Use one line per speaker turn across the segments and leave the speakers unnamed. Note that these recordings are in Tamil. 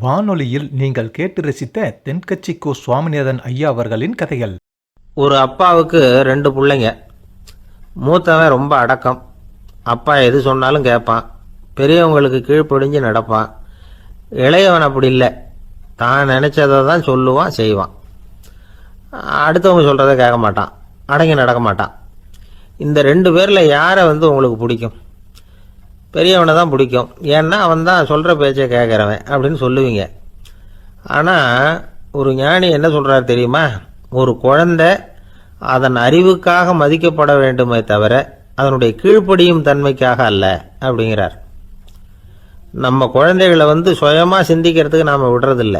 வானொலியில் நீங்கள் கேட்டு ரசித்த தென்கட்சி கோ சுவாமிநாதன் ஐயா அவர்களின் கதைகள்.
ஒரு அப்பாவுக்கு ரெண்டு பிள்ளைங்க. மூத்தவன் ரொம்ப அடக்கம். அப்பா எது சொன்னாலும் கேட்பான். பெரியவங்களுக்கு கீழ்ப்படிஞ்சு நடப்பான். இளையவன் அப்படி இல்லை. தான் நினச்சதை தான் சொல்லுவான் செய்வான். அடுத்தவங்க சொல்கிறத கேட்க மாட்டான். அடங்கி நடக்க மாட்டான். இந்த ரெண்டு பேரில் யாரை வந்து உங்களுக்கு பிடிக்கும்? பெரியவனை தான் பிடிக்கும். ஏன்னா அவன் தான் சொல்கிற பேச்சை கேட்குறவன் அப்படின்னு சொல்லுவீங்க. ஆனால் ஒரு ஞானி என்ன சொல்கிறார் தெரியுமா? ஒரு குழந்தை அதன் அறிவுக்காக மதிக்கப்பட வேண்டுமே தவிர அதனுடைய கீழ்ப்படியும் தன்மைக்காக அல்ல அப்படிங்கிறார். நம்ம குழந்தைகளை வந்து சுயமாக சிந்திக்கிறதுக்கு நாம் விடுறதில்ல.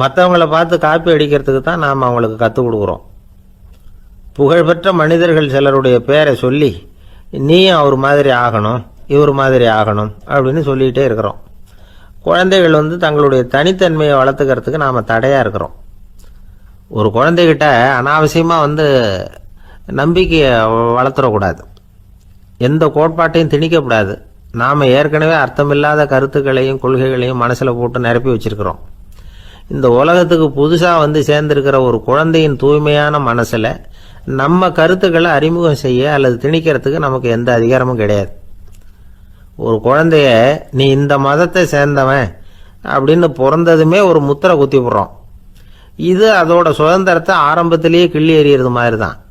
மற்றவங்கள பார்த்து காப்பி அடிக்கிறதுக்கு தான் நாம் அவங்களுக்கு கற்றுக் கொடுக்குறோம். புகழ்பெற்ற மனிதர்கள் சிலருடைய பேரை சொல்லி நீயும் அவர் மாதிரி ஆகணும் இவர் மாதிரி ஆகணும் அப்படின்னு சொல்லிகிட்டே இருக்கிறோம். குழந்தைகள் வந்து தங்களுடைய தனித்தன்மையை வளர்த்துக்கிறதுக்கு நாம் தடையாக இருக்கிறோம். ஒரு குழந்தைகிட்ட அனாவசியமாக வந்து நம்பிக்கையை வளர்த்துடக்கூடாது எந்த கோட்பாட்டையும் திணிக்கக்கூடாது. நாம் ஏற்கனவே அர்த்தமில்லாத கருத்துக்களையும் கொள்கைகளையும் மனசில் போட்டு நிரப்பி வச்சிருக்கிறோம். இந்த உலகத்துக்கு புதுசாக வந்து சேர்ந்திருக்கிற ஒரு குழந்தையின் தூய்மையான மனசில் நம்ம கருத்துக்களை அறிமுகம் செய்ய அல்லது திணிக்கிறதுக்கு நமக்கு எந்த அதிகாரமும் கிடையாது. ஒரு குழந்தைய நீ இந்த மதத்தை சேர்ந்தவன் அப்படின்னு பிறந்ததுமே ஒரு முத்திரை குத்தி விடுறோம் இது அதோட சுதந்திரத்தை ஆரம்பத்திலேயே கிள்ளி எறியறது மாதிரி தான்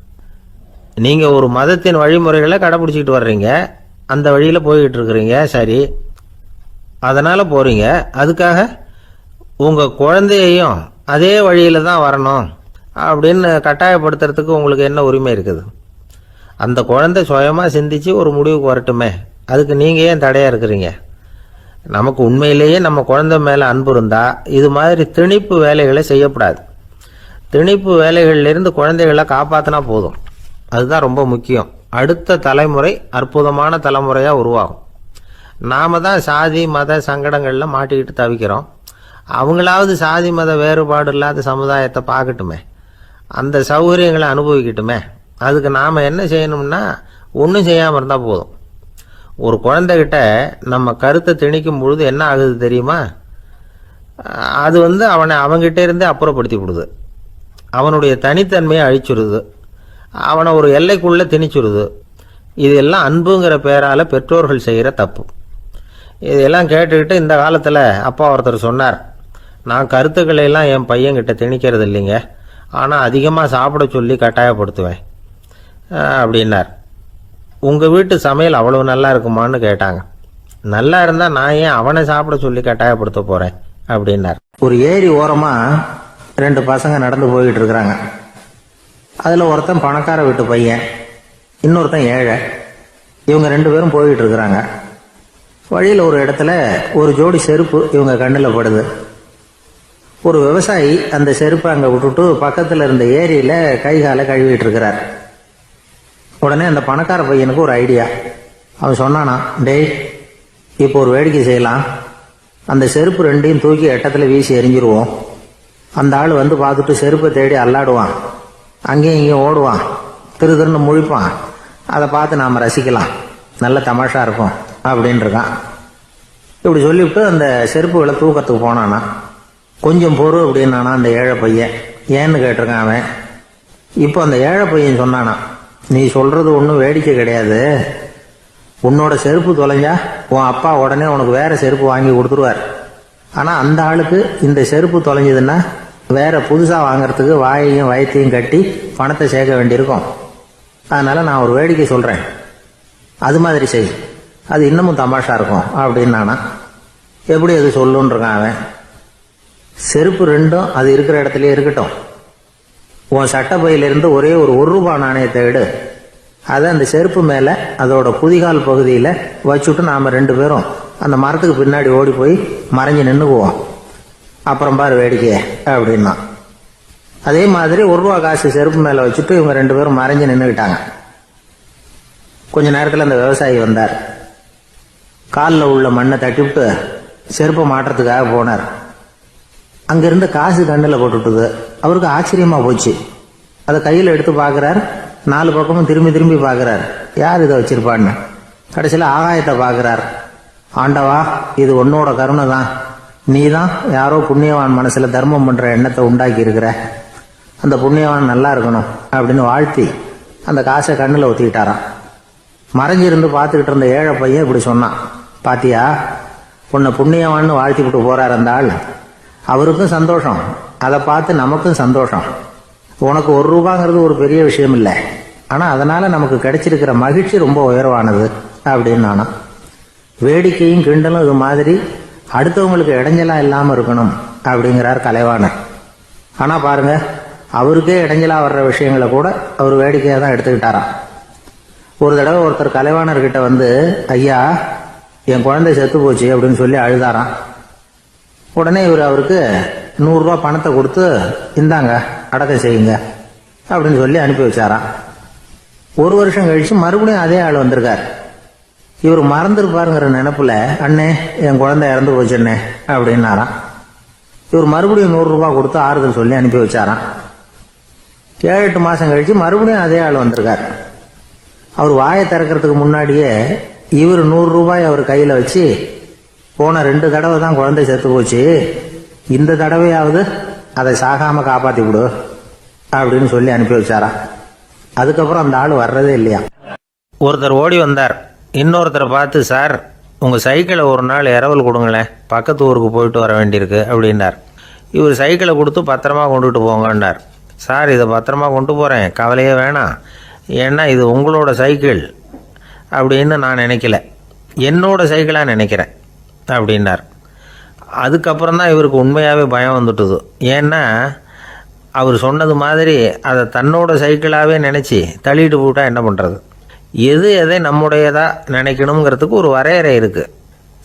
நீங்கள் ஒரு மதத்தின் வழிமுறைகளை கடைப்பிடிச்சிக்கிட்டு வர்றீங்க. அந்த வழியில் போய்கிட்டு இருக்கிறீங்க. சரி. அதனால் போகிறீங்க அதுக்காக உங்கள் குழந்தையையும் அதே வழியில் தான் வரணும். அப்படின்னு கட்டாயப்படுத்துறதுக்கு உங்களுக்கு என்ன உரிமை இருக்குது? அந்த குழந்தை சுயமாக சிந்திச்சு ஒரு முடிவுக்கு வரட்டுமே. அதுக்கு நீங்கள் ஏன் தடையாக இருக்கிறீங்க? நமக்கு உண்மையிலேயே நம்ம குழந்தை மேலே அன்பு இருந்தால் இது மாதிரி திணிப்பு வேலைகளை செய்யக்கூடாது. திணிப்பு வேலைகள்லேருந்து குழந்தைகளை காப்பாற்றினா போதும். அதுதான் ரொம்ப முக்கியம். அடுத்த தலைமுறை அற்புதமான தலைமுறையாக உருவாகும். நாம் தான் சாதி மத சங்கடங்களில் மாட்டிக்கிட்டு தவிக்கிறோம். அவங்களாவது சாதி மத வேறுபாடு இல்லாத சமுதாயத்தை பார்க்கட்டுமே. அந்த சௌகரியங்களை அனுபவிக்கட்டுமே. அதுக்கு நாம் என்ன செய்யணும்னா ஒன்றும் செய்யாமல் இருந்தால் போதும். ஒரு குழந்தைகிட்ட நம்ம கருத்தை திணிக்கும் பொழுது என்ன ஆகுது தெரியுமா? அது வந்து அவனை அவங்கிட்ட இருந்தே அப்புறப்படுத்தி விடுது. அவனுடைய தனித்தன்மையை அழிச்சுடுது அவனை ஒரு எல்லைக்குள்ளே திணிச்சுடுது இதெல்லாம் அன்புங்கிற பேரால் பெற்றோர்கள் செய்கிற தப்பு. இதெல்லாம் கேட்டுக்கிட்டு இந்த காலத்தில் அப்பா ஒருத்தர் சொன்னார் நான் கருத்துக்களை எல்லாம் என் பையன்கிட்ட திணிக்கிறது இல்லைங்க ஆனால் அதிகமாக சாப்பிட சொல்லி கட்டாயப்படுத்துவேன். அப்படின்னார். உங்கள் வீட்டு சமையல் அவ்வளவு நல்லா இருக்குமான்னு கேட்டாங்க. நல்லா இருந்தால் நான் ஏன் அவனை சாப்பிட சொல்லி கட்டாயப்படுத்த போகிறேன் அப்படின்னார். ஒரு ஏரி ஓரமாக ரெண்டு பசங்க நடந்து போய்கிட்டு இருக்கிறாங்க. அதில் ஒருத்தன் பணக்கார வீட்டு பையன் இன்னொருத்தன் ஏழை. இவங்க ரெண்டு பேரும் போய்கிட்டு இருக்கிறாங்க. வழியில் ஒரு இடத்துல ஒரு ஜோடி செருப்பு இவங்க கண்ணில் படுது. ஒரு விவசாயி அந்த செருப்பை அங்கே விட்டுட்டு பக்கத்தில் இருந்த ஏரியில் கை காலை கழுவிட்டு இருக்கிறார் உடனே அந்த பணக்கார பையனுக்கு ஒரு ஐடியா. அவன் சொன்னானா டேய் இப்போ ஒரு வேடிக்கை செய்யலாம். அந்த செருப்பு ரெண்டையும் தூக்கி எட்டத்தில் வீசி எரிஞ்சிருவோம். அந்த ஆள் வந்து பார்த்துட்டு செருப்பை தேடி அல்லாடுவான். அங்கேயும் இங்கேயும் ஓடுவான். திரு திருன்னு முழிப்பான். அதை பார்த்து நாம் ரசிக்கலாம். நல்ல தமாஷா இருக்கும். அப்படின்னு இருக்கான். இப்படி சொல்லிவிட்டு அந்த செருப்புகளை தூக்கத்துக்கு போனானா. கொஞ்சம் பொறு அப்படின்னானா அந்த ஏழை பையன். ஏன்னு கேட்டிருக்கான் அவன். இப்போ அந்த ஏழை பையன் சொன்னானா நீ சொல்றது ஒன்றும் வேடிக்கை கிடையாது. உன்னோட செருப்பு தொலைஞ்சா உன் அப்பா உடனே உனக்கு வேற செருப்பு வாங்கி கொடுத்துருவார். ஆனால் அந்த ஆளுக்கு இந்த செருப்பு தொலைஞ்சதுன்னா வேற புதுசாக வாங்குறதுக்கு வாயையும் வயத்தையும் கட்டி பணத்தை சேர்க்க வேண்டியிருக்கும். அதனால நான் ஒரு வேடிக்கை சொல்கிறேன் அது மாதிரி செய். அது இன்னமும் தமாஷா இருக்கும் அப்படின்னு நானா எப்படி அது சொல்லுன்றிருக்கான் அவன். செருப்பு ரெண்டும் அது இருக்கிற இடத்துலயே இருக்கட்டும். உன் சட்டப்பையிலிருந்து ஒரே ஒரு ஒரு ரூபாய் நாணயத்தை எடு. அதை அந்த செருப்பு மேலே அதோட புதிகால் பகுதியில் வச்சுட்டு நாம் ரெண்டு பேரும் அந்த மரத்துக்கு பின்னாடி ஓடி போய் மறைஞ்சு நின்றுக்குவோம் அப்புறம் பாரு வேடிக்கையே அப்படின்னா. அதே மாதிரி ஒரு ரூபா காசு செருப்பு மேலே வச்சுட்டு இவங்க ரெண்டு பேரும் மறைஞ்சு நின்றுக்கிட்டாங்க கொஞ்ச நேரத்தில் அந்த விவசாயி வந்தார். காலில் உள்ள மண்ணை தட்டிவிட்டு செருப்பை மாட்டுறதுக்காக போனார். அங்கிருந்த காசு கண்ணில் போட்டுட்டுது. அவருக்கு ஆச்சரியமா போச்சு. அதை கையில் எடுத்து பார்க்குறார். நாலு பக்கமும் திரும்பி திரும்பி பார்க்குறார். யார் இதை வச்சிருப்பான்னு? கடைசியில் ஆகாயத்தை பார்க்குறார். ஆண்டவா இது உன்னோட கருணை தான் நீ தான் யாரோ புண்ணியவான் மனசில் தர்மம் பண்ணுற எண்ணத்தை உண்டாக்கி இருக்கிற. அந்த புண்ணியவான் நல்லா இருக்கணும் அப்படின்னு வாழ்த்தி அந்த காசை கண்ணில் ஒத்திக்கிட்டாராம் மறைஞ்சிருந்து பார்த்துக்கிட்டு இருந்த ஏழை பையன் இப்படி சொன்னான். பாத்தியா உன்னை புண்ணியவான்னு வாழ்த்தி விட்டு போறார் அந்த ஆள். அவருக்கும் சந்தோஷம். அதை பார்த்து நமக்கும் சந்தோஷம். உனக்கு ஒரு ரூபாங்கிறது ஒரு பெரிய விஷயம் இல்லை ஆனால் அதனால நமக்கு கிடைச்சிருக்கிற மகிழ்ச்சி ரொம்ப உயர்வானது அப்படின்னு நானும். வேடிக்கையும் கிண்டலும் இது மாதிரி அடுத்தவங்களுக்கு இடைஞ்சலாக இல்லாமல் இருக்கணும் அப்படிங்கிறார் கலைவாணர். ஆனால் பாருங்க அவருக்கே இடைஞ்சலாக வர்ற விஷயங்களை கூட அவர் வேடிக்கையாக தான் எடுத்துக்கிட்டாராம் ஒரு தடவை ஒருத்தர் கலைவாணர்கிட்ட வந்து ஐயா என் குழந்தை செத்து போச்சு அப்படின்னு சொல்லி அழுதாராம். உடனே இவர் அவருக்கு நூறுரூவா பணத்தை கொடுத்து இந்தாங்க அடக்கம் செய்யுங்க அப்படின்னு சொல்லி அனுப்பி வச்சாராம். ஒரு வருஷம் கழிச்சு மறுபடியும் அதே ஆள் வந்திருக்கார். இவர் மறந்துருப்பாருங்கிற நினப்பில் அண்ணே என் குழந்தை இறந்து போச்சுண்ணே அப்படின்னாராம். இவர் மறுபடியும் நூறுரூவா கொடுத்து ஆறுதல் சொல்லி அனுப்பி வச்சாராம். ஏழு எட்டு மாதம் கழிச்சு மறுபடியும் அதே ஆள் வந்திருக்கார். அவர் வாயை திறக்கிறதுக்கு முன்னாடியே இவர் நூறு ரூபாய் அவர் கையில் வச்சு போன ரெண்டு தடவை தான் குழந்தை செத்து போச்சு. இந்த தடவையாவது அதை சாகாம காப்பாத்தி விடு அப்படின்னு சொல்லி அனுப்பி வச்சாரா? அதுக்கப்புறம் அந்த ஆள் வர்றதே இல்லையா? ஒருத்தர் ஓடி வந்தார். இன்னொருத்தரை பார்த்து சார் உங்கள் சைக்கிளை ஒரு நாள் இரவல் கொடுங்களேன். பக்கத்து ஊருக்கு போயிட்டு வர வேண்டியிருக்கு அப்படின்னார். இவர் சைக்கிளை கொடுத்து பத்திரமா கொண்டுட்டு போங்கன்னார். சார் இதை பத்திரமா கொண்டு போகிறேன் கவலையே வேணாம். ஏன்னா இது உங்களோட சைக்கிள். அப்படின்னு நான் நினைக்கல. என்னோட சைக்கிளாக நினைக்கிறேன். அப்படின்னார். அதுக்கப்புறம் தான் இவருக்கு உண்மையாகவே பயம் வந்துட்டுது. ஏன்னா அவர் சொன்னது மாதிரி அதை தன்னோட சைக்கிளாகவே நினச்சி தள்ளிட்டு போட்டால் என்ன பண்ணுறது எது எதை நம்முடையதாக நினைக்கணுங்கிறதுக்கு ஒரு வரையறை இருக்குது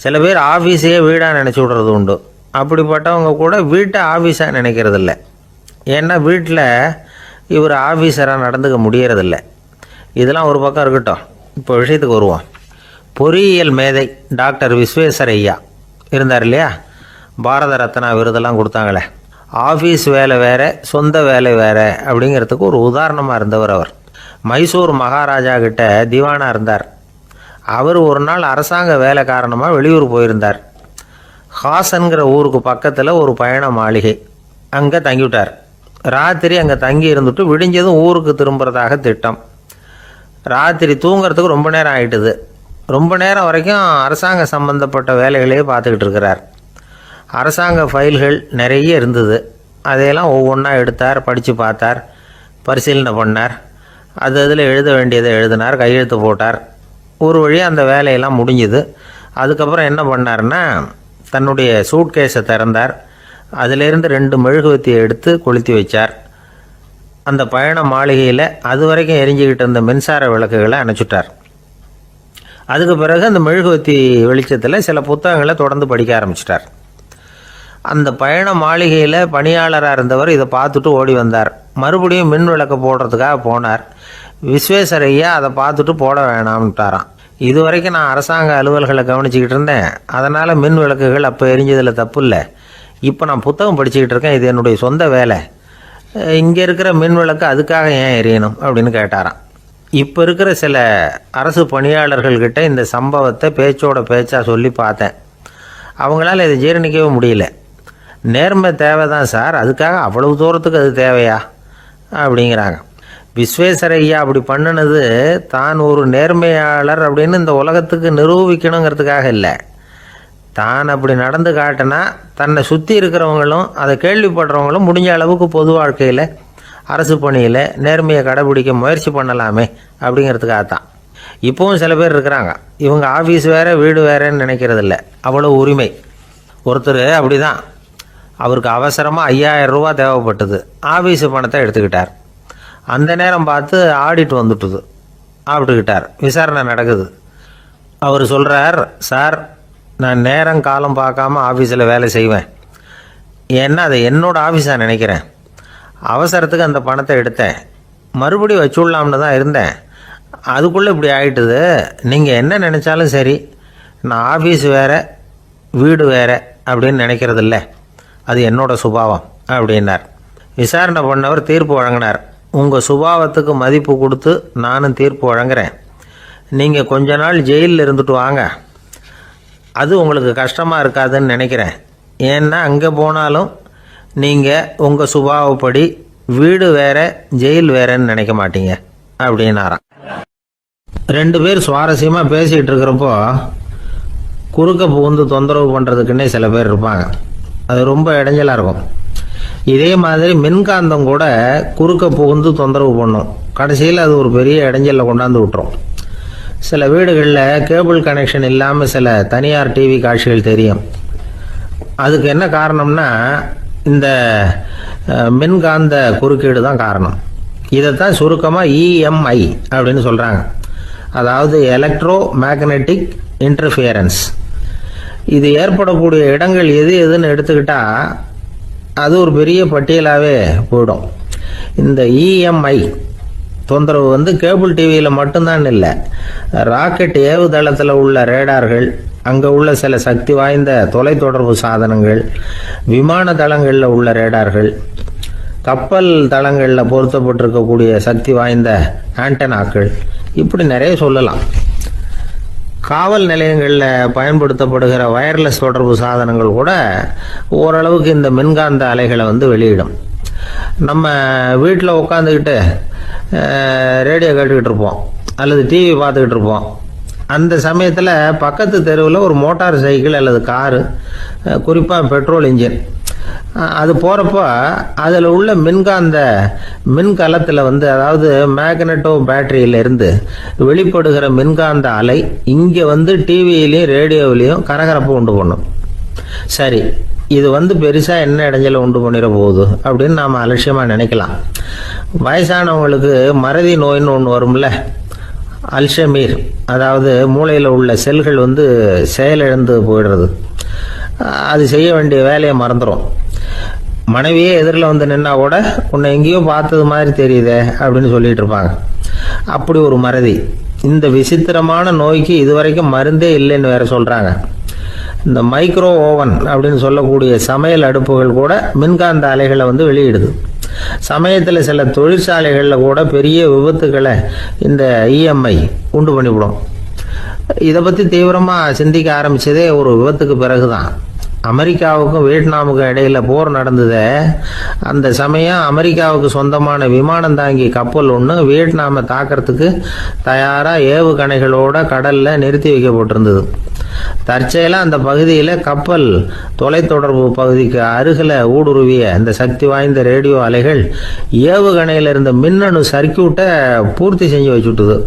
சில பேர் ஆஃபீஸையே வீடாக நினச்சி விடுறது உண்டு. அப்படிப்பட்டவங்க கூட வீட்டை ஆஃபீஸாக நினைக்கிறது இல்லை ஏன்னா வீட்டில் இவர் ஆஃபீஸராக நடந்துக்க முடியறதில்ல. இதெல்லாம் ஒரு பக்கம் இருக்கட்டும். இப்போ விஷயத்துக்கு வருவோம். பொறியியல் மேதை டாக்டர் விஸ்வேஸ்வரய்யா. இருந்தார் இல்லையா? பாரத ரத்னா விருதெல்லாம் கொடுத்தாங்களே. ஆஃபீஸ் வேலை வேறு சொந்த வேலை வேறு அப்படிங்கிறதுக்கு ஒரு உதாரணமாக இருந்தவர் அவர். மைசூர் மகாராஜா கிட்ட திவானாக இருந்தார். அவர் ஒரு நாள் அரசாங்க வேலை காரணமாக வெளியூர் போயிருந்தார். ஹாசன்கிற ஊருக்கு பக்கத்தில் ஒரு பயண மாளிகை. அங்கே தங்கிவிட்டார். ராத்திரி அங்கே தங்கி இருந்துட்டு விடிஞ்சதும் ஊருக்கு திரும்புறதாக திட்டம். ராத்திரி தூங்கிறதுக்கு ரொம்ப நேரம் ஆகிட்டுது ரொம்ப நேரம் வரைக்கும் அரசாங்க சம்பந்தப்பட்ட வேலைகளையே பார்த்துக்கிட்டு இருக்கிறார். அரசாங்க ஃபைல்கள் நிறைய இருந்தது. அதையெல்லாம் ஒவ்வொன்றா எடுத்தார் படித்து பார்த்தார் பரிசீலனை பண்ணார். அது அதில் எழுத வேண்டியதை எழுதினார் கையெழுத்து போட்டார். ஒரு வழியாக அந்த வேலையெல்லாம் முடிஞ்சுது. அதுக்கப்புறம் என்ன பண்ணாருன்னா தன்னுடைய சூட்கேஸை திறந்தார். அதிலிருந்து ரெண்டு மெழுகுவத்தியை எடுத்து கொளுத்தி வச்சார். அந்த பயண மாளிகையில் அது வரைக்கும் எரிஞ்சுக்கிட்டு இருந்த மின்சார விளக்குகளை அணைச்சிட்டார். அதுக்கு பிறகு அந்த மெழுகுவத்தி வெளிச்சத்தில் சில புத்தகங்களை தொடர்ந்து படிக்க ஆரம்பிச்சிட்டார். அந்த பயண மாளிகையில் பணியாளராக இருந்தவர் இதை பார்த்துட்டு ஓடி வந்தார். மறுபடியும் மின் விளக்கு போடுறதுக்காக போனார். விஸ்வேஸ்வரையா அதை பார்த்துட்டு போட வேணாம்ட்டாராம். இது வரைக்கும் நான் அரசாங்க அலுவல்களை கவனிச்சிக்கிட்டு இருந்தேன். அதனால் மின் விளக்குகள் அப்போ எரிஞ்சதில் தப்பு இல்லை. இப்போ நான் புத்தகம் படிச்சுக்கிட்டு இருக்கேன். இது என்னுடைய சொந்த வேலை. இங்கே இருக்கிற மின் விளக்கு அதுக்காக ஏன் எரியணும் அப்படின்னு கேட்டாராம். இப்போ இருக்கிற சில அரசு பணியாளர்கள்கிட்ட இந்த சம்பவத்தை பேச்சோட பேச்சாக சொல்லி பார்த்தேன். அவங்களால இதை ஜீரணிக்கவே முடியல. நேர்மை தேவை தான் சார். அதுக்காக அவ்வளவு தூரத்துக்கு அது தேவையா? அப்படிங்கிறாங்க. விஸ்வேஸ்வரய்யா அப்படி பண்ணினது தான் ஒரு நேர்மையாளர் அப்படின்னு இந்த உலகத்துக்கு நிரூபிக்கணுங்கிறதுக்காக இல்லை. தான் அப்படி நடந்து காட்டினா தன்னை சுற்றி இருக்கிறவங்களும் அதை கேள்விப்படுறவங்களும் முடிஞ்ச அளவுக்கு பொது வாழ்க்கையில் அரசு பணியில் நேர்மையை கடைபிடிக்க முயற்சி பண்ணலாமே அப்படிங்கிறதுக்காக தான் இப்போவும் சில பேர் இருக்கிறாங்க. இவங்க ஆஃபீஸ் வேறு வீடு வேறேன்னு நினைக்கிறதில்ல. அவ்வளோ உரிமை. ஒருத்தர் அப்படி தான் அவருக்கு அவசரமாக ஐயாயிரம் ரூபா தேவைப்பட்டது. ஆஃபீஸு பணத்தை எடுத்துக்கிட்டார். அந்த நேரம் பார்த்து ஆடிட் வந்துட்டுது. ஆப்பிட்டுக்கிட்டார். விசாரணை நடக்குது. அவர் சொல்கிறார் சார் நான் நேரம் காலம் பார்க்காம ஆஃபீஸில் வேலை செய்வேன். ஏன்னா அதை என்னோடய ஆஃபீஸாக நினைக்கிறேன். அவசரத்துக்கு அந்த பணத்தை எடுத்தேன். மறுபடியும் வச்சுடலாம்னு தான் இருந்தேன். அதுக்குள்ளே இப்படி ஆயிட்டுது. நீங்கள் என்ன நினச்சாலும் சரி நான் ஆஃபீஸ் வேறு வீடு வேறு அப்படின்னு நினைக்கிறதில்ல. அது என்னோட சுபாவம் அப்படின்னார். விசாரணை பண்ணவர் தீர்ப்பு வழங்கினார். உங்கள் சுபாவத்துக்கு மதிப்பு கொடுத்து நானும் தீர்ப்பு வழங்குறேன். நீங்கள் கொஞ்ச நாள் ஜெயிலில் இருந்துட்டு வாங்க. அது உங்களுக்கு கஷ்டமாக இருக்காதுன்னு நினைக்கிறேன். ஏன்னா அங்கே போனாலும் நீங்கள் உங்கள் சுபாவப்படி வீடு வேற ஜெயில் வேறன்னு நினைக்க மாட்டீங்க அப்படின்னாராம். ரெண்டு பேர் சுவாரஸ்யமாக பேசிகிட்டு இருக்கிறப்போ குறுக்க புகுந்து தொந்தரவு பண்ணுறதுக்குன்னே சில பேர் இருப்பாங்க. அது ரொம்ப இடைஞ்சலாக இருக்கும். இதே மாதிரி மின்காந்தம் கூட குறுக்க புகுந்து தொந்தரவு பண்ணும். கடைசியில் அது ஒரு பெரிய இடைஞ்சலில் கொண்டாந்து விட்டுரும். சில வீடுகளில் கேபிள் கனெக்ஷன் இல்லாமல் சில தனியார் டிவி காட்சிகள் தெரியும். அதுக்கு என்ன காரணம்னா இந்த மின்காந்த குறுக்கீடு தான் காரணம். இதைத்தான் சுருக்கமாக இஎம்ஐ அப்படின்னு சொல்கிறாங்க அதாவது எலக்ட்ரோ மேக்னெட்டிக் இன்டர்ஃபியரன்ஸ் இது ஏற்படக்கூடிய இடங்கள் எது எதுன்னு எடுத்துக்கிட்டா அது ஒரு பெரிய பட்டியலாகவே போயிடும். இந்த இஎம்ஐ தொந்தரவு வந்து கேபிள் டிவியில் மட்டும்தான் இல்லை ராக்கெட் ஏவுதளத்தில் உள்ள ரேடார்கள் அங்கே உள்ள சில சக்தி வாய்ந்த தொலைத்தொடர்பு சாதனங்கள் விமான தளங்களில் உள்ள ரேடார்கள் கப்பல் தளங்களில் பொருத்தப்பட்டிருக்கக்கூடிய சக்தி வாய்ந்த ஆண்டனாக்கள். இப்படி நிறைய சொல்லலாம். காவல் நிலையங்களில் பயன்படுத்தப்படுகிற வயர்லெஸ் தொடர்பு சாதனங்கள் கூட ஓரளவுக்கு இந்த மின்காந்த அலைகளை வந்து வெளியிடும். நம்ம வீட்டில் உட்காந்துக்கிட்டு ரேடியோ கேட்டுக்கிட்டு இருப்போம். அல்லது டிவி பார்த்துக்கிட்டு இருப்போம். அந்த சமயத்தில் பக்கத்து தெருவில் ஒரு மோட்டார் சைக்கிள் அல்லது காரு குறிப்பாக பெட்ரோல் இன்ஜின். அது போகிறப்போ அதில் உள்ள மின்காந்த மின்கலத்தில் வந்து அதாவது மேக்னட்டோ பேட்டரியிலிருந்து வெளிப்படுகிற மின்காந்த அலை இங்கே வந்து டிவியிலையும் ரேடியோவிலையும் கரகரப்பு உண்டு பண்ணும். சரி இது வந்து பெருசாக என்ன இடைஞ்சலை உண்டு பண்ணிட போகுது அப்படின்னு நாம் அலட்சியமாக நினைக்கலாம். வயசானவங்களுக்கு மறதி நோயின்னு ஒன்று வரும்ல. அல்ஷமீர் அதாவது மூளையில் உள்ள செல்கள் வந்து செயலிழந்து போயிடுறது. அது செய்ய வேண்டிய வேலையை மறந்துடும் மனைவியே எதிரில் வந்து நின்னா கூட உன்னை எங்கேயோ பார்த்தது மாதிரி தெரியுதே அப்படின்னு சொல்லிட்டு இருப்பாங்க. அப்படி ஒரு மறதி. இந்த விசித்திரமான நோய்க்கு இதுவரைக்கும் மருந்தே இல்லைன்னு வேற சொல்கிறாங்க இந்த மைக்ரோ ஓவன் அப்படின்னு சொல்லக்கூடிய சமையல் அடுப்புகள் கூட மின்காந்த அலைகளை வந்து வெளியிடுது. சமயத்தில் சில தொழிற்சாலைகளில் கூட பெரிய விபத்துக்களை இந்த இஎம்ஐ உண்டு பண்ணிவிடும். இதை பற்றி தீவிரமாக சிந்திக்க ஆரம்பிச்சதே ஒரு விபத்துக்கு பிறகு தான் அமெரிக்காவுக்கும் வியட்நாமுக்கும் இடையில போர் நடந்ததே. அந்த சமயம் அமெரிக்காவுக்கு சொந்தமான விமானம் தாங்கி கப்பல் ஒன்று வியட்நாமை தாக்கிறதுக்கு தயாராக ஏவுகணைகளோட கடலில் நிறுத்தி வைக்கப்பட்டிருந்தது. தற்செயலாக அந்த பகுதியில் கப்பல் தொலைத்தொடர்பு பகுதிக்கு அருகில் ஊடுருவிய இந்த சக்தி வாய்ந்த ரேடியோ அலைகள் ஏவுகணையில் இருந்த மின்னணு சர்க்கியூட்டை பூர்த்தி செஞ்சு வச்சுட்டுது.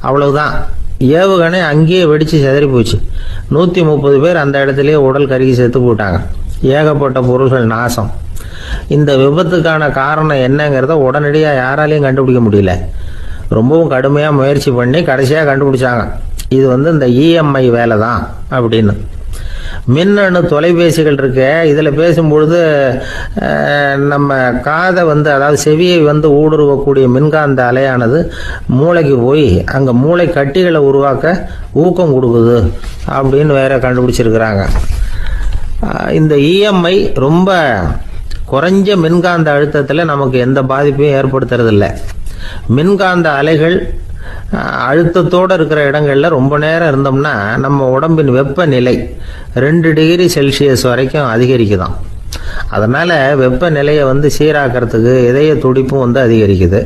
அவ்வளவுதான். ஏவுகணை அங்கேயே வெடிச்சு செதறி போச்சு. நூற்றி முப்பது பேர் அந்த இடத்துலயே உடல் கருகி செத்து போட்டாங்க ஏகப்பட்ட பொருள்கள் நாசம். இந்த விபத்துக்கான காரணம் என்னங்கிறத உடனடியாக யாராலையும் கண்டுபிடிக்க முடியல. ரொம்பவும் கடுமையாக முயற்சி பண்ணி கடைசியாக கண்டுபிடிச்சாங்க. இது வந்து இந்த இஎம்ஐ வேலை தான் அப்படின்னு. மின்னணு தொலைபேசிகள் இருக்கு இதில் பேசும்பொழுது நம்ம காதை வந்து அதாவது செவியை வந்து ஊடுருவக்கூடிய மின்காந்த அலையானது மூளைக்கு போய் அங்கே மூளை கட்டிகளை உருவாக்க ஊக்கம் கொடுக்குது அப்படின்னு வேற கண்டுபிடிச்சிருக்கிறாங்க. இந்த இஎம்ஐ ரொம்ப குறைஞ்ச மின்காந்த அழுத்தத்தில் நமக்கு எந்த பாதிப்பையும் ஏற்படுத்துறதில்ல. மின்காந்த அலைகள் அழுத்தத்தோடு இருக்கிற இடங்களில் ரொம்ப நேரம் இருந்தோம்னா நம்ம உடம்பின் வெப்பநிலை ரெண்டு டிகிரி செல்சியஸ் வரைக்கும் அதிகரிக்குதான். அதனால் வெப்பநிலையை வந்து சீராக்கிறதுக்கு இதய துடிப்பும் வந்து அதிகரிக்குது.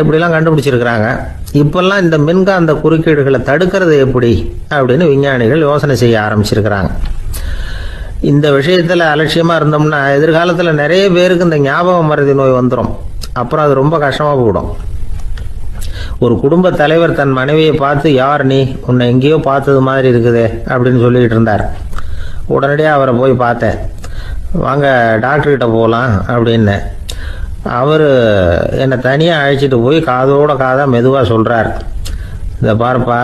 இப்படிலாம் கண்டுபிடிச்சிருக்கிறாங்க. இப்பெல்லாம் இந்த மின்காந்த குறுக்கீடுகளை தடுக்கிறது எப்படி அப்படின்னு விஞ்ஞானிகள் யோசனை செய்ய ஆரம்பிச்சிருக்கிறாங்க. இந்த விஷயத்தில் அலட்சியமாக இருந்தோம்னா எதிர்காலத்தில் நிறைய பேருக்கு இந்த ஞாபக மருதி நோய் வந்துடும் அப்புறம் அது ரொம்ப கஷ்டமாக போயிடும். ஒரு குடும்ப தலைவர் தன் மனைவியை பார்த்து யார் நீ? உன்னை எங்கேயோ பார்த்தது மாதிரி இருக்குதே அப்படின்னு சொல்லிக்கிட்டு இருந்தார். உடனடியாக அவரை போய் பார்த்தேன். வாங்க டாக்டர்கிட்ட போகலாம் அப்படின்னு அவர் என்னை தனியாக அழைச்சிட்டு போய் காதோட காதாக மெதுவாக சொல்கிறார் இந்த பாருப்பா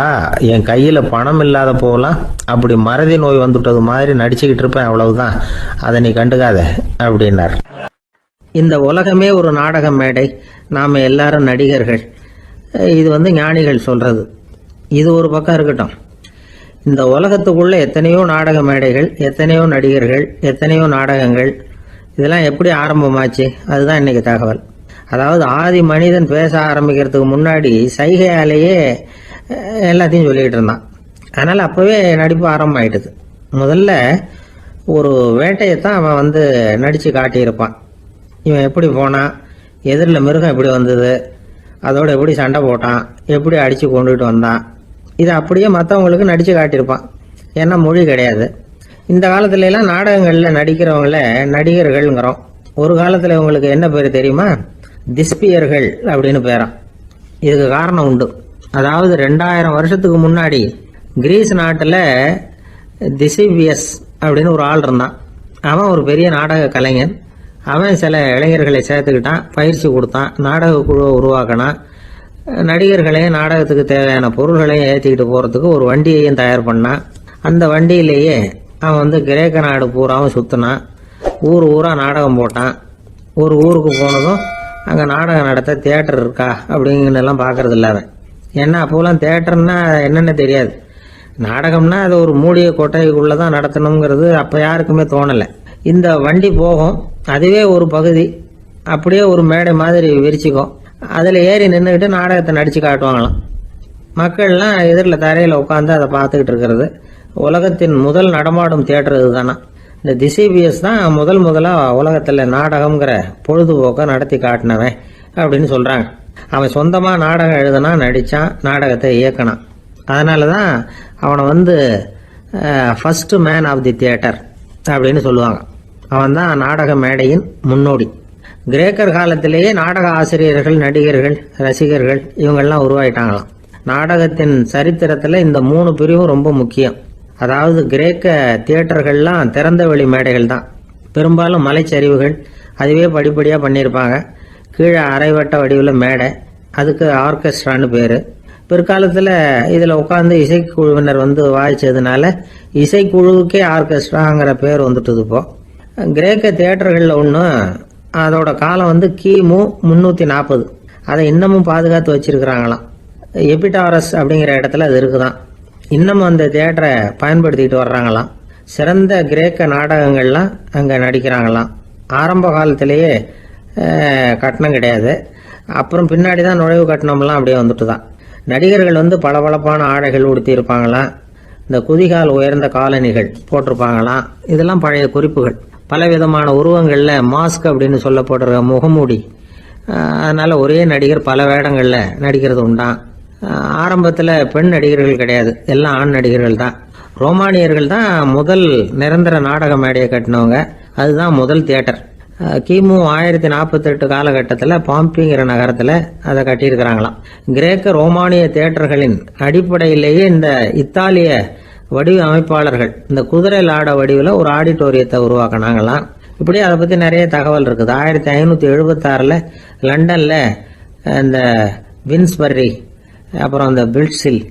என் கையில் பணம் இல்லாத போகலாம். அப்படி மறதி நோய் வந்துட்டது மாதிரி நடிச்சுக்கிட்டு இருப்பேன் அவ்வளவுதான். அதை நீ கண்டுக்காத அப்படின்னார். இந்த உலகமே ஒரு நாடக மேடை. நாம் எல்லாரும் நடிகர்கள். இது வந்து ஞானிகள் சொல்கிறது இது ஒரு பக்கம் இருக்கட்டும். இந்த உலகத்துக்குள்ளே எத்தனையோ நாடக மேடைகள் எத்தனையோ நடிகர்கள் எத்தனையோ நாடகங்கள் இதெல்லாம் எப்படி ஆரம்பமாச்சு? அதுதான் இன்றைக்கி தகவல். அதாவது ஆதி மனிதன் பேச ஆரம்பிக்கிறதுக்கு முன்னாடி சைகையாலேயே எல்லாத்தையும் சொல்லிட்டு இருந்தான். அதனால் அப்போவே நடிப்பு ஆரம்பமாயிட்டுது. முதல்ல ஒரு வேட்டையை தான் அவன் வந்து நடித்து காட்டியிருப்பான். இவன் எப்படி போனான்? எதிரில் மிருகம் எப்படி வந்தது? அதோட எப்படி சண்டை போட்டான் எப்படி அடித்து கொண்டுகிட்டு வந்தான் இதை அப்படியே மற்றவங்களுக்கு நடித்து காட்டியிருப்பான். ஏன்னா மொழி கிடையாது. இந்த காலத்துலலாம் நாடகங்களில் நடிக்கிறவங்கள நடிகர்கள்ங்கிறோம். ஒரு காலத்தில் இவங்களுக்கு என்ன பேர் தெரியுமா? திஸ்பியர்கள் அப்படின்னு பேராம். இதுக்கு காரணம் உண்டு. அதாவது ரெண்டாயிரம் வருஷத்துக்கு முன்னாடி கிரீஸ் நாட்டில் திசிபியஸ் அப்படின்னு ஒரு ஆள் இருந்தான். அவன் ஒரு பெரிய நாடக கலைஞன். அவன் சில இளைஞர்களை சேர்த்துக்கிட்டான் பயிற்சி கொடுத்தான் நாடக குழுவை உருவாக்கினான். நடிகர்களையும் நாடகத்துக்கு தேவையான பொருள்களையும் ஏற்றிக்கிட்டு போகிறதுக்கு ஒரு வண்டியையும் தயார் பண்ணான். அந்த வண்டியிலேயே அவன் வந்து கிரேக்க நாடு பூராவும் சுற்றினான் ஊர் ஊராக நாடகம் போட்டான். ஒரு ஊருக்கு போனதும் அங்கே நாடகம் நடத்த தேட்டர் இருக்கா அப்படிங்கன்னெல்லாம் பார்க்கறது இல்ல அவன். ஏன்னா அப்போலாம் தியேட்டர்னா என்னென்ன தெரியாது. நாடகம்னா அது ஒரு மூடிய கொட்டைக்குள்ளே தான் நடத்தணுங்கிறது அப்போ யாருக்குமே தோணலை. இந்த வண்டி போகும். அதுவே ஒரு பகுதி. அப்படியே ஒரு மேடை மாதிரி விரிச்சுக்கும். அதில் ஏறி நின்றுக்கிட்டு நாடகத்தை நடித்து காட்டுவாங்களாம். மக்கள்லாம் எதிரில் தரையில் உட்காந்து அதை பார்த்துக்கிட்டு இருக்கிறது. உலகத்தின் முதல் நடமாடும் தேட்டர் இதுதானா. இந்த திசிபிஎஸ் தான் முதல் முதலாக உலகத்தில் நாடகம்ங்கிற பொழுதுபோக்கை நடத்தி காட்டினவன் அப்படின்னு சொல்கிறாங்க அவன் சொந்தமாக நாடகம் எழுதுனா நடித்தான் நாடகத்தை இயக்கினான். அதனால தான் அவனை வந்து first man of the theatre அப்படின்னு சொல்லுவாங்க. அவன் தான் நாடக மேடையின் முன்னோடி. கிரேக்கர் காலத்திலேயே நாடக ஆசிரியர்கள் நடிகர்கள் ரசிகர்கள் இவங்கெல்லாம் உருவாயிட்டாங்களாம். நாடகத்தின் சரித்திரத்தில் இந்த மூணு பிரிவும் ரொம்ப முக்கியம். அதாவது கிரேக்க தியேட்டர்கள்லாம் திறந்த வெளி மேடைகள் தான். பெரும்பாலும் மலைச்சரிவுகள் அதுவே படிப்படியாக பண்ணியிருப்பாங்க. கீழே அரைவட்ட வடிவில் மேடை அதுக்கு ஆர்கெஸ்ட்ரான்னு பேர். பிற்காலத்தில் இதில் உட்காந்து இசைக்குழுவினர் வந்து வாய்ச்சதுனால இசைக்குழுவுக்கே ஆர்கெஸ்ட்ராங்கிற பேர் வந்துட்டுது இப்போ. கிரேக்க தேட்டர்களில் ஒன்று அதோட காலம் வந்து கிமு முந்நூற்றி நாற்பது அதை இன்னமும் பாதுகாத்து வச்சிருக்கிறாங்களாம். எபிடாரஸ் அப்படிங்கிற இடத்துல அது இருக்குதான். இன்னமும் அந்த தேட்டரை பயன்படுத்திக்கிட்டு வர்றாங்களாம். சிறந்த கிரேக்க நாடகங்கள்லாம் அங்கே நடிக்கிறாங்களாம். ஆரம்ப காலத்திலேயே கட்டணம் கிடையாது. அப்புறம் பின்னாடி தான் நுழைவு கட்டணம்லாம் அப்படியே வந்துட்டு தான் நடிகர்கள் வந்து பளபளப்பான ஆடைகள் உடுத்தி இருப்பாங்களாம். இந்த குதிகால் உயர்ந்த காலணிகள் போட்டிருப்பாங்களாம். இதெல்லாம் பழைய குறிப்புகள். பலவிதமான உருவங்களில் மாஸ்க் அப்படின்னு சொல்லப்படுற முகமூடி. அதனால் ஒரே நடிகர் பல வேடங்களில் நடிக்கிறது உண்டாம் ஆரம்பத்தில் பெண் நடிகர்கள் கிடையாது. எல்லாம் ஆண் நடிகர்கள் தான். ரோமானியர்கள் தான் முதல் நிரந்தர நாடக மேடையை கட்டினவங்க. அதுதான் முதல் தியேட்டர். கிமு ஆயிரத்தி நாற்பத்தெட்டு காலகட்டத்தில் பாம்பிங்கிற நகரத்தில் அதை கட்டியிருக்கிறாங்களாம். கிரேக்க ரோமானிய தியேட்டர்களின் அடிப்படையிலேயே இந்த இத்தாலிய வடிவமைப்பாளர்கள் இந்த குதிரை லாட வடிவில் ஒரு ஆடிட்டோரியத்தை உருவாக்கினாங்களாம் இப்படி அதை பற்றி நிறைய தகவல் இருக்குது. ஆயிரத்தி ஐநூற்றி எழுபத்தாறில் லண்டனில் இந்த வின்ஸ்பர்ரி அப்புறம் அந்த பில்ட்ஸில்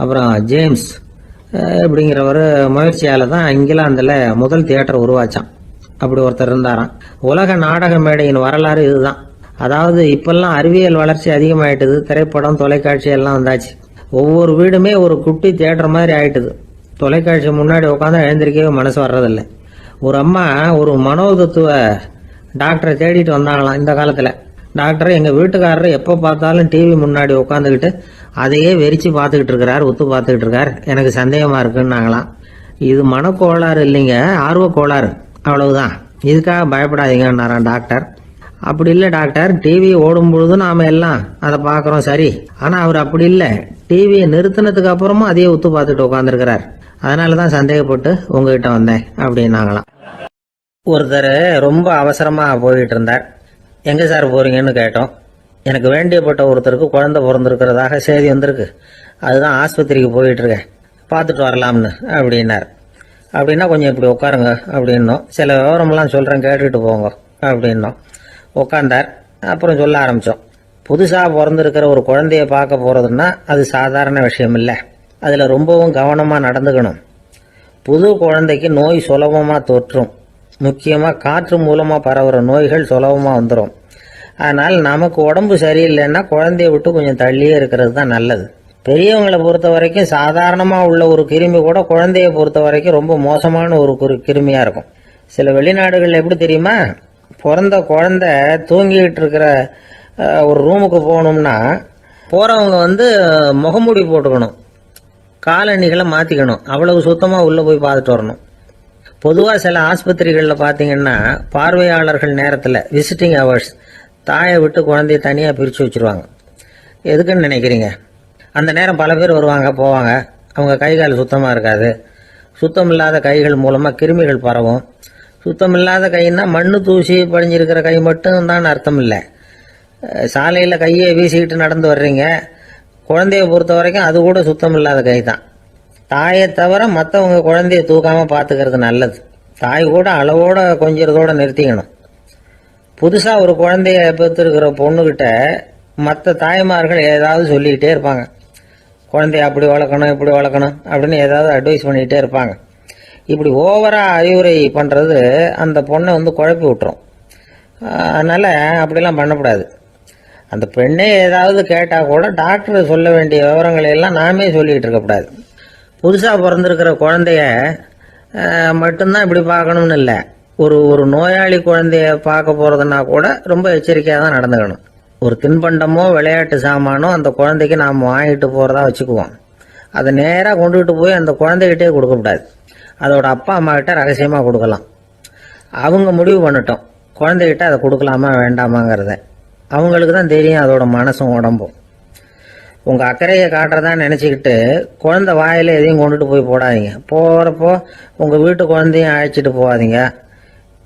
அப்புறம் ஜேம்ஸ் இப்படிங்கிற ஒரு முயற்சியால் தான் இங்கிலாந்தில் முதல் தியேட்டர் உருவாச்சான். அப்படி ஒருத்தர் இருந்தாராம். உலக நாடக மேடையின் வரலாறு இதுதான். அதாவது இப்பெல்லாம் அறிவியல் வளர்ச்சி அதிகமாயிட்டது. திரைப்படம் தொலைக்காட்சி எல்லாம் வந்தாச்சு. ஒவ்வொரு வீடுமே ஒரு குட்டி தியேட்டர் மாதிரி ஆயிட்டுது. தொலைக்காட்சி முன்னாடி உட்காந்து எழுந்திருக்கவே மனசு வர்றதில்லை. ஒரு அம்மா ஒரு மனோதத்துவ டாக்டரை தேடிட்டு வந்தாங்களாம் இந்த காலத்தில். டாக்டர் எங்கள் வீட்டுக்காரர் எப்போ பார்த்தாலும் டிவி முன்னாடி உட்காந்துக்கிட்டு அதையே வெறிச்சு பார்த்துக்கிட்டு இருக்கிறார் உத்து பார்த்துக்கிட்டு இருக்கார். எனக்கு சந்தேகமாக இருக்குன்னாங்களாம். இது மனக்கோளாறு இல்லைங்க ஆர்வ கோளாறு அவ்வளவுதான். இதுக்காக பயப்படாதீங்கன்னாராம் டாக்டர். அப்படி இல்லை டாக்டர் டிவி ஓடும் பொழுது நாம எல்லாம் அதை பார்க்குறோம் சரி. ஆனால் அவர் அப்படி இல்லை. டிவியை நிறுத்தினதுக்கு அப்புறமும் அதையே ஒத்து பார்த்துட்டு உட்காந்துருக்கிறார் அதனால தான் சந்தேகப்பட்டு உங்ககிட்ட வந்தேன் அப்படின்னாங்களாம். ஒருத்தர் ரொம்ப அவசரமாக போயிட்டு இருந்தார். எங்கே சார் போகிறீங்கன்னு கேட்டோம். எனக்கு வேண்டியப்பட்ட ஒருத்தருக்கு குழந்தை பிறந்திருக்கிறதாக செய்தி வந்திருக்கு. அதுதான் ஆஸ்பத்திரிக்கு போயிட்டுருக்கேன் பார்த்துட்டு வரலாம்னு அப்படின்னார். அப்படின்னா கொஞ்சம் இப்படி உட்காருங்க அப்படின்னோம். சில விவரம்லாம் சொல்கிறேன் கேட்டுட்டு போங்க அப்படின்னோம். உட்காந்தார் அப்புறம் சொல்ல ஆரம்பித்தோம் புதுசாக பிறந்திருக்கிற ஒரு குழந்தைய பார்க்க போகிறதுன்னா அது சாதாரண விஷயம் இல்லை அதில் ரொம்பவும் கவனமாக நடந்துக்கணும். புது குழந்தைக்கு நோய் சுலபமாக தொற்றும். முக்கியமாக காற்று மூலமாக பரவுகிற நோய்கள் சுலபமாக வந்துடும் அதனால் நமக்கு உடம்பு சரியில்லைன்னா குழந்தைய விட்டு கொஞ்சம் தள்ளியே இருக்கிறது தான் நல்லது. பெரியவங்களை பொறுத்த வரைக்கும் சாதாரணமாக உள்ள ஒரு கிருமி கூட குழந்தைய பொறுத்த வரைக்கும் ரொம்ப மோசமான ஒரு குரு- இருக்கும். சில வெளிநாடுகள் எப்படி தெரியுமா? பிறந்த குழந்தை தூங்கிக்கிட்டு இருக்கிற ஒரு ரூமுக்கு போகணும்னா போகிறவங்க வந்து முகமூடி போட்டுக்கணும். காலணிகளை மாற்றிக்கணும் அவ்வளவு சுத்தமாக உள்ளே போய் பார்த்துட்டு வரணும். பொதுவாக சில ஆஸ்பத்திரிகளில் பார்த்தீங்கன்னா பார்வையாளர்கள் நேரத்தில் விசிட்டிங் ஹவர்ஸ் தாயை விட்டு குழந்தைய தனியாக பிரித்து வச்சுருவாங்க. எதுக்குன்னு நினைக்கிறீங்க? அந்த நேரம் பல பேர் வருவாங்க போவாங்க. அவங்க கை கால் சுத்தமாக இருக்காது. சுத்தம் இல்லாத கைகள் மூலமாக கிருமிகள் பரவும். சுத்தம் இல்லாத கைன்னா மண் தூசி படிஞ்சிருக்கிற கை மட்டும் தான் அர்த்தம் இல்லை. சாலையில் கையை வீசிக்கிட்டு நடந்து வர்றீங்க. குழந்தைய பொறுத்த வரைக்கும் அது கூட சுத்தம் இல்லாத கை தான். தாயை தவிர மற்றவங்க குழந்தைய தூக்காமல் பார்த்துக்கிறது நல்லது. தாய் கூட அளவோட கொஞ்சிறதோட நிறுத்திக்கணும். புதுசாக ஒரு குழந்தைய பெற்றுருக்கிற பொண்ணுக்கிட்ட மற்ற தாய்மார்கள் ஏதாவது சொல்லிக்கிட்டே இருப்பாங்க. குழந்தைய அப்படி வளர்க்கணும் இப்படி வளர்க்கணும் அப்படின்னு ஏதாவது அட்வைஸ் பண்ணிக்கிட்டே இருப்பாங்க. இப்படி ஓவராக அறிவுரை பண்ணுறது அந்த பொண்ணை வந்து குழப்பி விட்டுரும். அதனால் அப்படிலாம் பண்ணக்கூடாது. அந்த பெண்ணே ஏதாவது கேட்டால் கூட டாக்டர் சொல்ல வேண்டிய விவரங்களை எல்லாம் நாமே சொல்லிக்கிட்டு இருக்கக்கூடாது புதுசாக பிறந்திருக்கிற குழந்தைய மட்டும்தான் இப்படி பார்க்கணும்னு இல்லை. ஒரு ஒரு நோயாளி குழந்தைய பார்க்க போகிறதுனா கூட ரொம்ப எச்சரிக்கையாக தான் நடந்துக்கணும். ஒரு தின்பண்டமோ விளையாட்டு சாமானோ அந்த குழந்தைக்கு நாம் வாங்கிட்டு போகிறதா வச்சுக்குவோம். அதை நேராக கொண்டுகிட்டு போய் அந்த குழந்தைகிட்டே கொடுக்கக்கூடாது அதோட அப்பா அம்மாக்கிட்ட ரகசியமாக கொடுக்கலாம். அவங்க முடிவு பண்ணட்டும். குழந்தைகிட்ட அதை கொடுக்கலாமா வேண்டாமாங்கிறத. அவங்களுக்கு தான் தெரியும் அதோட மனசும் உடம்பும். உங்கள் அக்கறையை காட்டுறதா நினச்சிக்கிட்டு குழந்த வாயில் எதையும் கொண்டுட்டு போய் போடாதீங்க. போகிறப்போ உங்கள் வீட்டு குழந்தையும் அழைச்சிட்டு போகாதீங்க.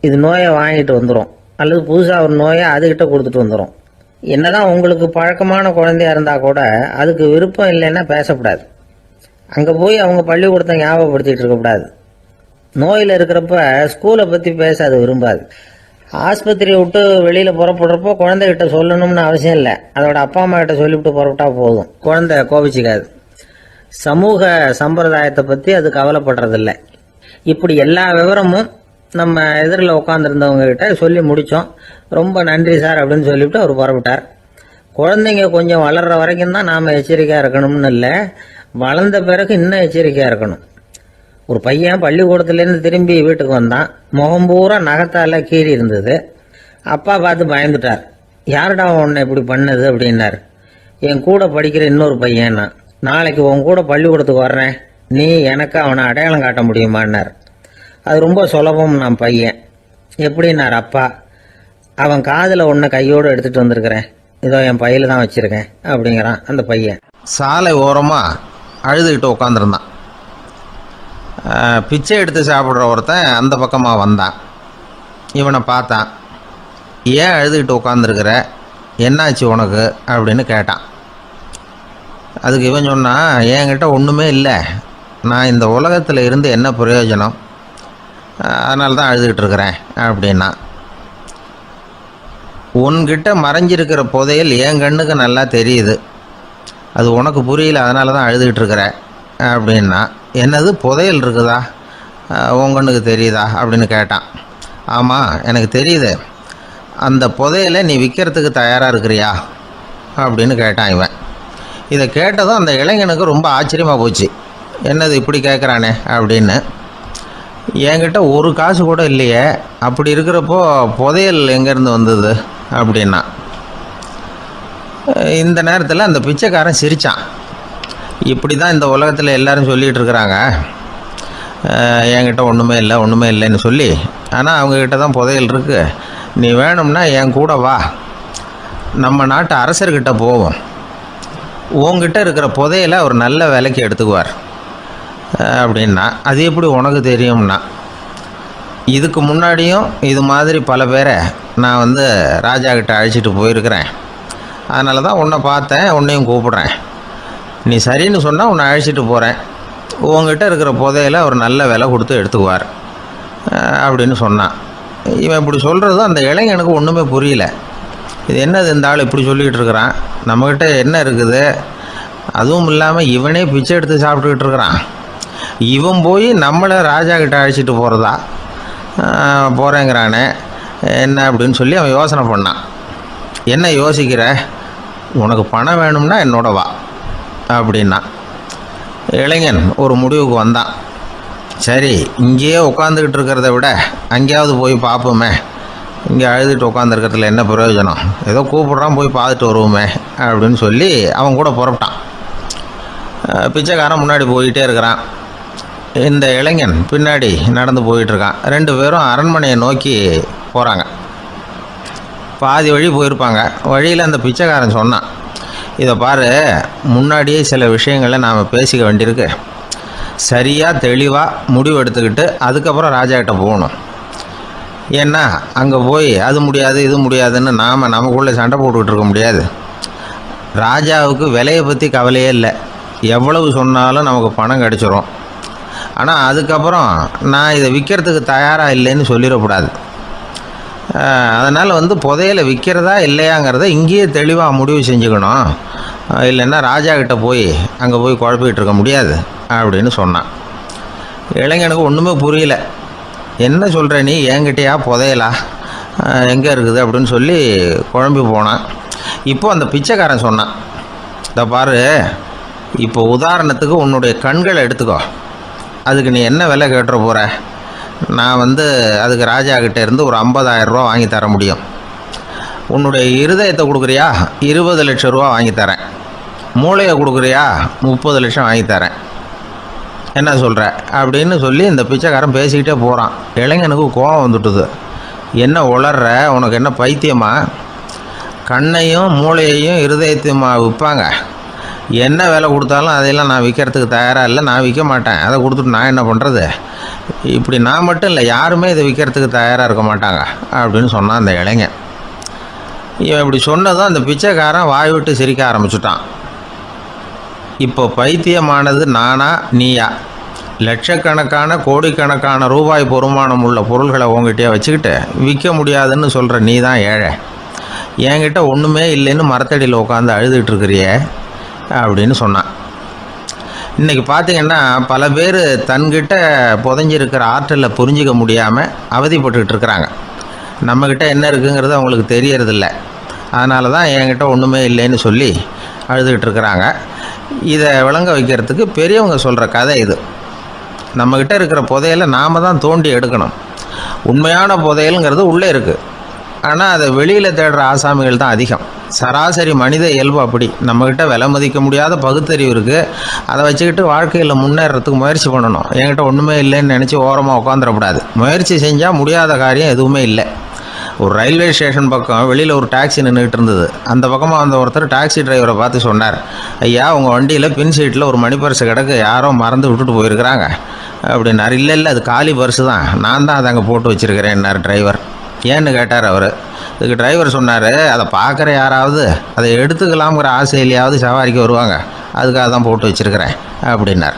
இது நோயை வாங்கிட்டு வந்துடும் அல்லது புதுசாக ஒரு நோயை அதுக்கிட்ட கொடுத்துட்டு வந்துடும் என்னதான் உங்களுக்கு பழக்கமான குழந்தையா இருந்தால் கூட அதுக்கு விருப்பம் இல்லைன்னா பேசக்கூடாது. அங்கே போய் அவங்க பள்ளிக்கூடத்தை ஞாபகப்படுத்திகிட்டு இருக்கக்கூடாது. நோயில் இருக்கிறப்ப ஸ்கூலை பற்றி பேச அது விரும்பாது. ஆஸ்பத்திரியை விட்டு வெளியில் புறப்படுறப்போ குழந்தைகிட்ட சொல்லணும்னு அவசியம் இல்லை. அதோட அப்பா அம்மா கிட்ட சொல்லிவிட்டு புறப்பட்டா போதும். குழந்தை கோபிச்சிக்காது. சமூக சம்பிரதாயத்தை பற்றி அது கவலைப்படுறதில்ல. இப்படி எல்லா விவரமும் நம்ம எதிரில் உட்காந்துருந்தவங்க கிட்ட சொல்லி முடித்தோம் ரொம்ப நன்றி சார் அப்படின்னு சொல்லிவிட்டு அவர் புறப்பட்டார். குழந்தைங்க கொஞ்சம் வளர்கிற வரைக்கும் தான் நாம் எச்சரிக்கையாக இருக்கணும்னு இல்லை. வளர்ந்த பிறகு இன்னும் எச்சரிக்கையாக இருக்கணும். ஒரு பையன் பள்ளிக்கூடத்துலேருந்து திரும்பி வீட்டுக்கு வந்தான். முகம் பூரா நகத்தால் கீறி இருந்தது. அப்பா பார்த்து பயந்துட்டார். யாருடா உன்னை இப்படி பண்ணது? அப்படின்னாரு. என் கூட படிக்கிற இன்னொரு பையனா. நாளைக்கு உன் கூட பள்ளிக்கூடத்துக்கு வர்றேன். நீ எனக்கு அவனை அடையாளம் காட்ட முடியுமான்னார். அது ரொம்ப சுலபம் நான் பையன். எப்படின்னார் அப்பா? அவன் காதில் ஒன்றை கையோடு எடுத்துகிட்டு வந்திருக்கிறேன். இதோ என் பையில் தான் வச்சுருக்கேன் அப்படிங்கிறான் அந்த பையன்.
சாலை ஓரமாக அழுதுகிட்டு உட்காந்துருந்தான் பிச்சை எடுத்து சாப்பிட்ற ஒருத்தன் அந்த பக்கமாக வந்தான். இவனை பார்த்தான். ஏன் அழுதுகிட்டு உட்காந்துருக்குற என்னாச்சு உனக்கு? அப்படின்னு கேட்டான். அதுக்கு இவன் சொன்னான் என்கிட்ட ஒன்றுமே இல்லை. நான் இந்த உலகத்தில் இருந்து என்ன பிரயோஜனம்? அதனால தான் அழுதுகிட்டு இருக்கிறேன் அப்படின்னா உன்கிட்ட மறைஞ்சிருக்கிற புதையல் என் கண்ணுக்கு நல்லா தெரியுது. அது உனக்கு புரியல அதனால தான் அழுதுகிட்டு இருக்கிற அப்படின்னா என்னது புதையல் இருக்குதா? அஹ் தெரியுதா? அப்படின்னு கேட்டான். ஆமாம் எனக்கு தெரியுது. அந்த புதையலை நீ விற்கிறதுக்கு தயாராக இருக்கிறியா? அப்படின்னு கேட்டான் இவன். இதை கேட்டதும் அந்த இளைஞனுக்கு ரொம்ப ஆச்சரியமாக போச்சு. என்னது இப்படி கேட்குறானே அப்படின்னு. என்கிட்ட ஒரு காசு கூட இல்லையே. அப்படி இருக்கிறப்போ புதையல் எங்கேருந்து வந்தது? அப்படின்னா. இந்த நேரத்தில் அந்த பிச்சைக்காரன் சிரித்தான் இப்படி தான் இந்த உலகத்தில் எல்லாரும் சொல்லிகிட்டு இருக்கிறாங்க. என்கிட்ட ஒன்றுமே இல்லை ஒன்றுமே இல்லைன்னு சொல்லி. ஆனால் அவங்கக்கிட்ட தான் புதையல் இருக்குது நீ வேணும்னா என் கூட வா. நம்ம நாட்டு அரசர்கிட்ட போவோம். உங்ககிட்ட இருக்கிற புதையலை அவர் நல்ல விலைக்கு எடுத்துக்குவார். அப்படின்னா அது எப்படி உனக்கு தெரியும்னா இதுக்கு முன்னாடியும் இது மாதிரி பல பேரை நான் வந்து ராஜா கிட்ட அழைச்சிட்டு போயிருக்கிறேன். அதனால தான் உன்னை பார்த்தேன் உன்னையும் கூப்பிட்றேன். நீ சரின்னு சொன்னால் உன்னை அழைச்சிட்டு போகிறேன் உங்ககிட்ட இருக்கிற புதையில அவர் நல்ல விலை கொடுத்து எடுத்துக்குவார். அப்படின்னு சொன்னான். இவன் இப்படி சொல்கிறதும் அந்த இளைஞனுக்கு ஒன்றுமே புரியல. இது என்னது இந்த ஆள் இப்படி சொல்லிக்கிட்டு இருக்கிறான்? நம்மக்கிட்ட என்ன இருக்குது? அதுவும் இல்லாமல் இவனே பிச்சை எடுத்து சாப்பிட்டுக்கிட்டு இருக்கிறான். இவன் போய் நம்மளை ராஜா கிட்ட அழைச்சிட்டு போகிறதா போகிறேங்கிறானே என்ன அப்படின்னு சொல்லி அவன் யோசனை பண்ணான். என்ன யோசிக்கிற? உனக்கு பணம் வேணும்னா என்னோட வா அப்படின்னா. இளைஞன் ஒரு முடிவுக்கு வந்தான். சரி இங்கேயே உட்காந்துக்கிட்டு இருக்கிறத விட அங்கேயாவது போய் பார்ப்போமே. இங்கே அழுதுட்டு உட்காந்துருக்கிறதுல என்ன பிரயோஜனம்? ஏதோ கூப்பிட்றான் போய் பார்த்துட்டு வருவோமே அப்படின்னு சொல்லி அவன் கூட புறப்பட்டான். பிச்சைக்காரன் முன்னாடி போயிட்டே இருக்கிறான்.
இந்த இளைஞன் பின்னாடி நடந்து போயிட்டுருக்கான் ரெண்டு பேரும் அரண்மனையை நோக்கி போகிறாங்க பாதி வழி போயிருப்பாங்க. வழியில் அந்த பிச்சைக்காரன் சொன்னான். இதை பாரு முன்னாடியே சில விஷயங்களை நாம் பேசிக்க வேண்டியிருக்கு. சரியாக தெளிவாக முடிவு எடுத்துக்கிட்டு அதுக்கப்புறம் ராஜா கிட்ட போகணும். ஏன்னா அங்கே போய் அது முடியாது இது முடியாதுன்னு நாம் நமக்குள்ளே சண்டை போட்டுக்கிட்டு இருக்க முடியாது. ராஜாவுக்கு விலையை பற்றி கவலையே இல்லை. எவ்வளவு சொன்னாலும் நமக்கு பணம் கிடச்சிரும். ஆனால் அதுக்கப்புறம் நான் இதை விற்கிறதுக்கு தயாராக இல்லைன்னு சொல்லிடக்கூடாது. அதனால் வந்து புதையல விற்கிறதா இல்லையாங்கிறத இங்கேயே தெளிவாக முடிவு செஞ்சுக்கணும். இல்லைன்னா ராஜா கிட்ட போய் அங்கே போய் குழப்பிக்கிட்டு இருக்க முடியாது அப்படின்னு சொன்னான். இளைஞனுக்கு ஒன்றுமே புரியல. என்ன சொல்கிற நீ? என்கிட்டயா புதையலா? எங்கே இருக்குது? அப்படின்னு சொல்லி குழம்பி போனான். இப்போ அந்த பிச்சைக்காரன் சொன்னான். இந்த பாரு இப்போ உதாரணத்துக்கு உன்னுடைய கண்களை எடுத்துக்கோ. அதுக்கு நீ என்ன விலை கேட்டுற போகிற நான் வந்து அதுக்கு ராஜா கிட்டே இருந்து ஒரு 50000 ரூபா வாங்கி தர முடியும். உன்னுடைய இருதயத்தை கொடுக்குறியா? இருபது லட்சம் ரூபா வாங்கி தரேன். மூளையை கொடுக்குறியா? முப்பது லட்சம் வாங்கி தரேன். என்ன சொல்கிற அப்படின்னு சொல்லி இந்த பிச்சைக்காரன் பேசிக்கிட்டே போகிறான் இளைஞனுக்கு கோபம் வந்துட்டுது. என்ன உளர்ற? உனக்கு என்ன பைத்தியமா? கண்ணையும் மூளையையும் இருதயத்தையுமா விற்பாங்க? என்ன விலை கொடுத்தாலும் அதையெல்லாம் நான் விற்கிறதுக்கு தயாராக இல்லை. நான் விற்க மாட்டேன். அதை கொடுத்துட்டு நான் என்ன பண்ணுறது இப்படி நான் மட்டும் இல்லை யாருமே இதை விற்கிறதுக்கு தயாராக இருக்க மாட்டாங்க அப்படின்னு சொன்னான் அந்த இளைஞன். இவன் இப்படி சொன்னதும் அந்த பிச்சைக்காரன் வாய் விட்டு சிரிக்க ஆரம்பிச்சுட்டான். இப்போ பைத்தியமானது நானா நீயா? லட்சக்கணக்கான கோடிக்கணக்கான ரூபாய் பொறுமானம் உள்ள பொருள்களை உங்ககிட்டயே வச்சுக்கிட்டு விற்க முடியாதுன்னு சொல்கிற நீ தான் ஏழை. என்கிட்ட ஒன்றுமே இல்லைன்னு மரத்தடியில் உட்காந்து அழுதுகிட்டு இருக்கிறியே. அப்படின்னு சொன்னான். இன்றைக்கி பார்த்தீங்கன்னா பல பேர் தன்கிட்ட புதஞ்சிருக்கிற ஆற்றலை புரிஞ்சிக்க முடியாமல் அவதிப்பட்டுக்கிட்டு இருக்கிறாங்க. நம்மக்கிட்ட என்ன இருக்குங்கிறது அவங்களுக்கு தெரியறதில்ல. அதனால தான் என்கிட்ட ஒன்றுமே இல்லைன்னு சொல்லி அழுதுகிட்டு இருக்கிறாங்க. இதை விளங்க வைக்கிறதுக்கு பெரியவங்க சொல்கிற கதை இது. நம்மக்கிட்ட இருக்கிற புதையலை நாம் தான் தோண்டி எடுக்கணும். உண்மையான புதையலுங்கிறது உள்ளே இருக்குது ஆனால் அதை வெளியில் தேடுற ஆசாமிகள் தான் அதிகம். சராசரி மனித இயல்பு அப்படி. நம்மக்கிட்ட விலை மதிக்க முடியாத பகுத்தறிவு இருக்குது அதை வச்சுக்கிட்டு வாழ்க்கையில் முன்னேறத்துக்கு முயற்சி பண்ணணும். என்கிட்ட ஒன்றுமே இல்லைன்னு நினச்சி ஓரமாக உட்காந்துடக்கூடாது முயற்சி செஞ்சால் முடியாத காரியம் எதுவுமே இல்லை. ஒரு ரயில்வே ஸ்டேஷன் பக்கம் வெளியில் ஒரு டாக்ஸி நின்றுட்டு இருந்தது. அந்த பக்கமாக வந்த ஒருத்தர் டாக்ஸி டிரைவரை பார்த்து சொன்னார் ஐயா உங்கள் வண்டியில் பின் சீட்டில் ஒரு மணி பரிசு கிடக்கு. யாரோ மறந்து விட்டுட்டு போயிருக்கிறாங்க. அப்படின்னாரு. இல்லை இல்லை அது காலி பரிசு தான். நான் தான் அதை அங்கே போட்டு வச்சுருக்கிறேன்னார் டிரைவர். ஏன்னு கேட்டார் அவர். இதுக்கு டிரைவர் சொன்னார் அதை பார்க்குற யாராவது அதை எடுத்துக்கலாம்ங்கிற ஆசையிலையாவது சவாரிக்கு வருவாங்க. அதுக்காக தான் போட்டு வச்சுருக்கிறேன் அப்படின்னார்.